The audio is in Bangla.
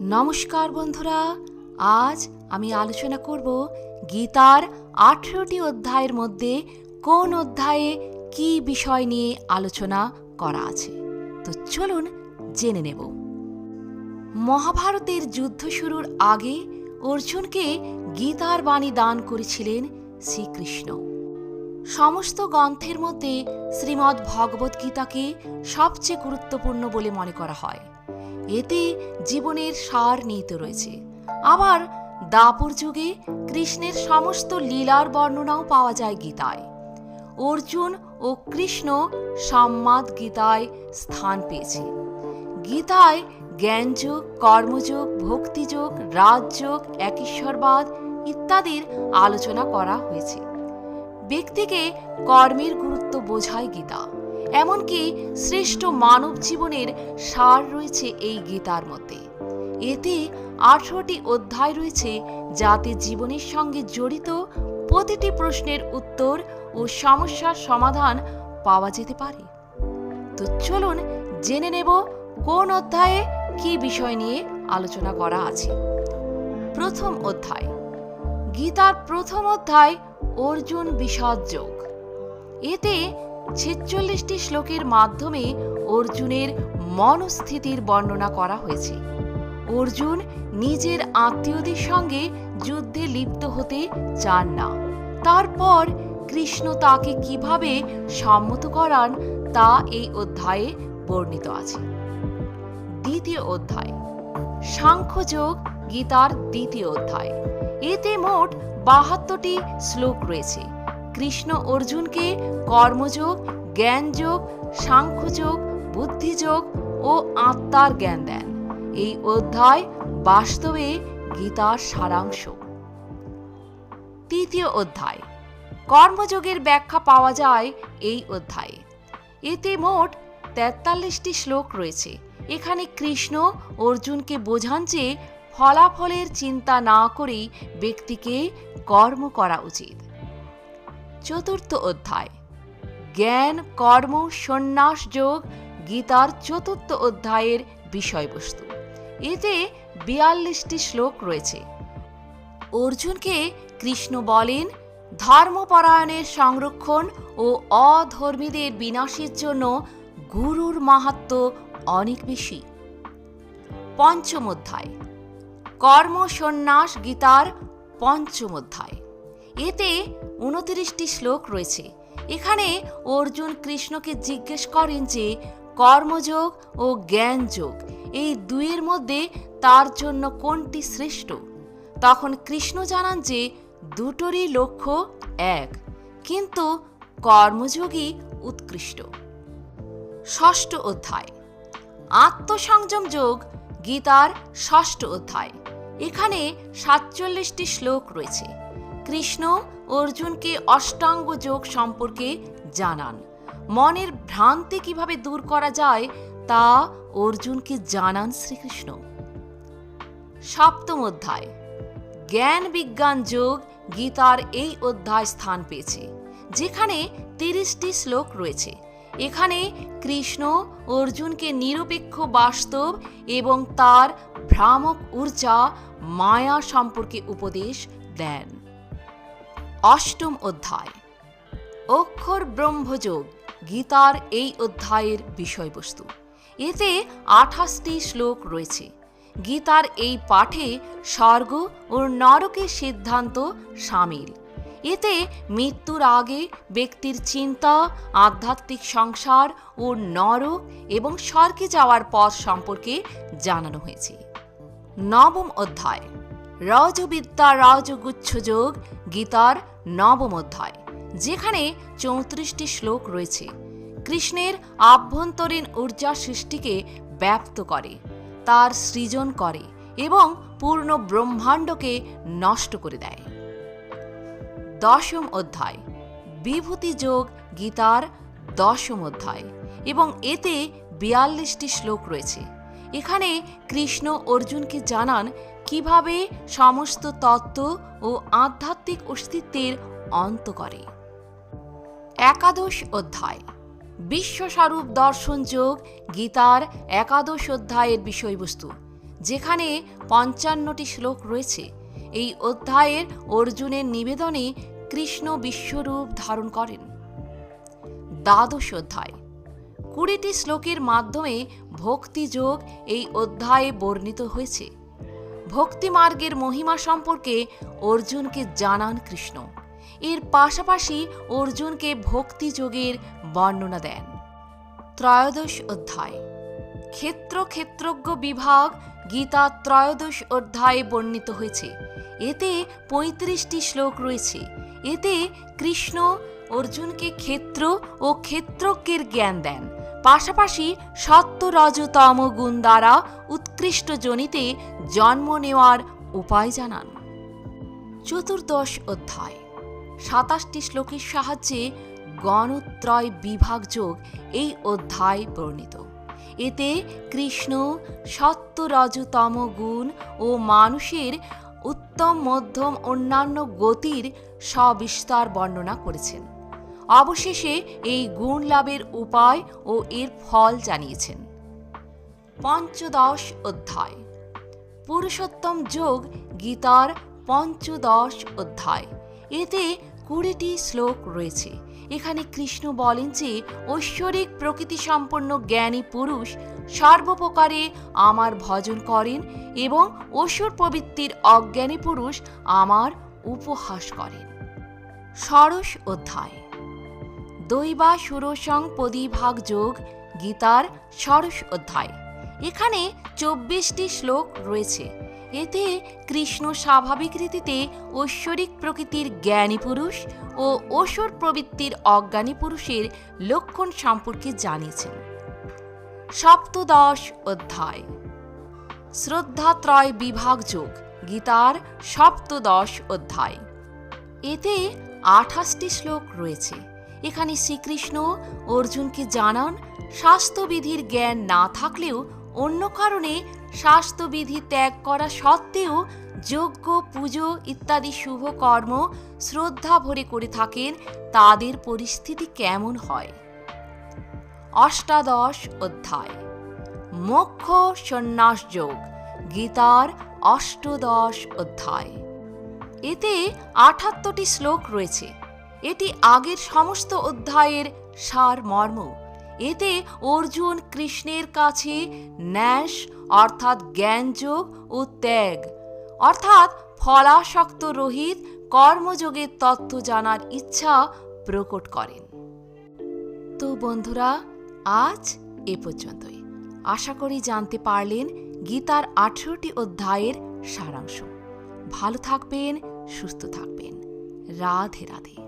নমস্কার বন্ধুরা, আজ আমি আলোচনা করব গীতার আঠেরোটি অধ্যায়ের মধ্যে কোন অধ্যায়ে কি বিষয় নিয়ে আলোচনা করা আছে। তো চলুন জেনে নেব। মহাভারতের যুদ্ধ শুরুর আগে অর্জুনকে গীতার বাণী দান করেছিলেন শ্রীকৃষ্ণ। সমস্ত গ্রন্থের মধ্যে শ্রীমদ্ ভগবদ্ গীতাকে সবচেয়ে গুরুত্বপূর্ণ বলে মনে করা হয়। এতে জীবনের সার নিহিত রয়েছে। আবার দাপর যুগে কৃষ্ণের সমস্ত লীলার বর্ণনাও পাওয়া যায় গীতায়। অর্জুন ও কৃষ্ণ সম্মাদ গীতায় স্থান পেয়েছে। গীতায় জ্ঞানযোগ, কর্মযোগ, ভক্তিযোগ, রাজযোগ, একেশ্বরবাদ ইত্যাদির আলোচনা করা হয়েছে। ব্যক্তিকে কর্মের গুরুত্ব বোঝায় গীতা। এমনকি শ্রেষ্ঠ মানব জীবনের সার রয়েছে এই গীতার মধ্যে। এতে আঠারোটি অধ্যায় রয়েছে যাতে জীবনের সঙ্গে জড়িত প্রতিটি প্রশ্নের উত্তর ও সমস্যার সমাধান পাওয়া যেতে পারে। তো চলুন জেনে নেব কোন অধ্যায়ে কি বিষয় নিয়ে আলোচনা করা আছে। প্রথম অধ্যায়। গীতার প্রথম অধ্যায় অর্জুন বিষাদ যোগ। এতে ছেচল্লিশটি শ্লোকের মাধ্যমে অর্জুনের মনস্থিতির বর্ণনা করা হয়েছে। অর্জুন নিজের আত্মীয়দের সঙ্গে যুদ্ধে লিপ্ত হতে চান না। তারপর কৃষ্ণ তাকে কীভাবে সম্মত করান তা এই অধ্যায়ে বর্ণিত আছে। দ্বিতীয় অধ্যায়। সাংখ্যযোগ, গীতার দ্বিতীয় অধ্যায়। এতে মোট বাহাত্তরটি শ্লোক রয়েছে। কৃষ্ণ অর্জুনকে কর্মযোগ, জ্ঞানযোগ, সাংখ্যযোগ, বুদ্ধিযোগ ও আত্মার জ্ঞান দেন। এই অধ্যায় বাস্তবে গীতার সারাংশ। তৃতীয় অধ্যায়। কর্মযোগের ব্যাখ্যা পাওয়া যায় এই অধ্যায়ে। এতে মোট তেতাল্লিশটি শ্লোক রয়েছে। এখানে কৃষ্ণ অর্জুনকে বোঝান যে ফলাফলের চিন্তা না করেই ব্যক্তিকে কর্ম করা উচিত। চতুর্থ অধ্যায়। জ্ঞান, কর্ম, সন্ন্যাস, যোগ, গীতার চতুর্থ অধ্যায়ের বিষয়বস্তু। এতে বিয়াল্লিশটি শ্লোক রয়েছে। অর্জুনকে কৃষ্ণ বলেন, ধর্মপরায়ণের সংরক্ষণ ও অধর্মীদের বিনাশের জন্য গুরুর মাহাত্ম অনেক বেশি। পঞ্চম অধ্যায়। কর্ম, সন্ন্যাস, গীতার পঞ্চম অধ্যায়। এতে উনত্রিশটি শ্লোক রয়েছে। এখানে অর্জুন কৃষ্ণকে জিজ্ঞেস করেন যে, কর্মযোগ ও জ্ঞানযোগ, এই দুইয়ের মধ্যে তার জন্য কোনটি শ্রেষ্ঠ? তখন কৃষ্ণ জানান যে, দুটোরই লক্ষ্য এক, কিন্তু কর্মযোগই উৎকৃষ্ট। ষষ্ঠ অধ্যায়। আত্মসংযম যোগ, গীতার ষষ্ঠ অধ্যায়। এখানে সাতচল্লিশটি শ্লোক রয়েছে। কৃষ্ণ অর্জুনকে অষ্টাঙ্গ যোগ সম্পর্কে জানান। মনের ভ্রান্তি কীভাবে দূর করা যায় তা অর্জুনকে জানান শ্রীকৃষ্ণ। সপ্তম অধ্যায়। জ্ঞান বিজ্ঞান যোগ গীতার এই অধ্যায় স্থান পেয়েছে, যেখানে তিরিশটি শ্লোক রয়েছে। এখানে কৃষ্ণ অর্জুনকে নিরপেক্ষ বাস্তব এবং তার ভ্রামক ঊর্জা, মায়া সম্পর্কে উপদেশ দেন। অষ্টম অধ্যায়। অক্ষর ব্রহ্মযোগ, গীতার এই অধ্যায়ের বিষয়বস্তু। এতে আঠাশটি শ্লোক রয়েছে। গীতার এই পাঠে স্বর্গ ও নরকের সিদ্ধান্ত সামিল। এতে মৃত্যুর আগে ব্যক্তির চিন্তা, আধ্যাত্মিক সংসার ও নরক এবং স্বর্গে যাওয়ার পথ সম্পর্কে জানানো হয়েছে। নবম অধ্যায়। রজবিদ্যা রাজগুচ্ছ যোগ, গীতার নবম অধ্যায়, যেখানে চৌত্রিশটি শ্লোক রয়েছে। কৃষ্ণের আভ্যন্তরীণ ঊর্জা সৃষ্টিকে ব্যপ্ত করে, তার সৃজন করে এবং পূর্ণ ব্রহ্মাণ্ডকে নষ্ট করে দেয়। দশম অধ্যায়, বিভূতি যোগ, গীতার দশম অধ্যায়, এবং এতে বিয়াল্লিশটি শ্লোক রয়েছে। এখানে কৃষ্ণ অর্জুনকে জানান কীভাবে সমস্ত তত্ত্ব ও আধ্যাত্মিক অস্তিত্বের অন্ত করে? একাদশ অধ্যায়। বিশ্বস্বরূপ দর্শন যোগ গীতার একাদশ অধ্যায়ের বিষয়বস্তু, যেখানে পঞ্চান্নটি শ্লোক রয়েছে। এই অধ্যায়ের অর্জুনের নিবেদনে কৃষ্ণ বিশ্বরূপ ধারণ করেন। দ্বাদশ অধ্যায়। কুড়িটি শ্লোকের মাধ্যমে ভক্তিযোগ এই অধ্যায়ে বর্ণিত হয়েছে। ভক্তি মার্গের মহিমা সম্পর্কে অর্জুনকে জানান কৃষ্ণ। এর পাশাপাশি অর্জুনকে ভক্তিযোগের বর্ণনা দেন। ত্রয়োদশ অধ্যায়। ক্ষেত্র ক্ষেত্রজ্ঞ বিভাগ গীতা ত্রয়োদশ অধ্যায়ে বর্ণিত হয়েছে। এতে পঁয়ত্রিশটি শ্লোক রয়েছে। এতে কৃষ্ণ অর্জুনকে ক্ষেত্র ও ক্ষেত্রজ্ঞের জ্ঞান দেন। পাশাপাশি সত্য রজতম গুণ দ্বারা উৎকৃষ্ট জনিতে জন্ম নেওয়ার উপায় জানান। চতুর্দশ অধ্যায়। সাতাশটি শ্লোকের সাহায্যে গণত্রয় বিভাগ যোগ এই অধ্যায় বর্ণিত। এতে কৃষ্ণ সত্য রজতম গুণ ও মানুষের উত্তম, মধ্যম, অন্যান্য গতির সবিস্তার বর্ণনা করেছেন। অবশেষে এই গুণ লাভের উপায় ও এর ফল জানিয়েছেন। পঞ্চদশ অধ্যায়। পুরুষোত্তম যোগ গীতার পঞ্চদশ অধ্যায়। এতে কুড়িটি শ্লোক রয়েছে। এখানে কৃষ্ণ বলেন যে, ঐশ্বরিক প্রকৃতি সম্পন্ন জ্ঞানী পুরুষ সর্বপ্রকারে আমার ভজন করেন এবং অসুর প্রবৃত্তির অজ্ঞানী পুরুষ আমার উপহাস করেন। ষড়শ অধ্যায়। দৈবা সুরসং পদিভাগ যোগ, গীতার ষড়শ অধ্যায়। এখানে চব্বিশটি শ্লোক রয়েছে। এতে কৃষ্ণ স্বাভাবিক রীতিতে ঐশ্বরিক প্রকৃতির জ্ঞানী পুরুষ ও অসুর প্রবৃত্তির অজ্ঞানী পুরুষের লক্ষণ সম্পর্কে জানিয়েছেন। সপ্তদশ অধ্যায়। শ্রদ্ধাত্রয় বিভাগ যোগ, গীতার সপ্তদশ অধ্যায়। এতে আঠাশটি শ্লোক রয়েছে। এখানে শ্রীকৃষ্ণ অর্জুনকে জানান, স্বাস্থ্যবিধির জ্ঞান না থাকলেও অন্য কারণে স্বাস্থ্যবিধি ত্যাগ করা সত্ত্বেও যজ্ঞ, পুজো ইত্যাদি শুভ কর্ম শ্রদ্ধা ভরে করে থাকেন, তাদের পরিস্থিতি কেমন হয়? অষ্টাদশ অধ্যায়। মোক্ষ সন্ন্যাস যোগ, গীতার অষ্টদশ অধ্যায়। এতে আঠাত্তরটি শ্লোক রয়েছে। এটি আগের সমস্ত অধ্যায়ের সার মর্ম এতে অর্জুন কৃষ্ণের কাছে ন্যাস, অর্থাৎ জ্ঞানযোগ ও ত্যাগ, অর্থাৎ ফলাসক্ত রহিত কর্মযোগের তত্ত্ব জানার ইচ্ছা প্রকট করেন। তো বন্ধুরা, আজ এ পর্যন্তই। আশা করি জানতে পারলেন গীতার আঠেরোটি অধ্যায়ের সারাংশ। ভালো থাকবেন, সুস্থ থাকবেন। রাধে রাধে।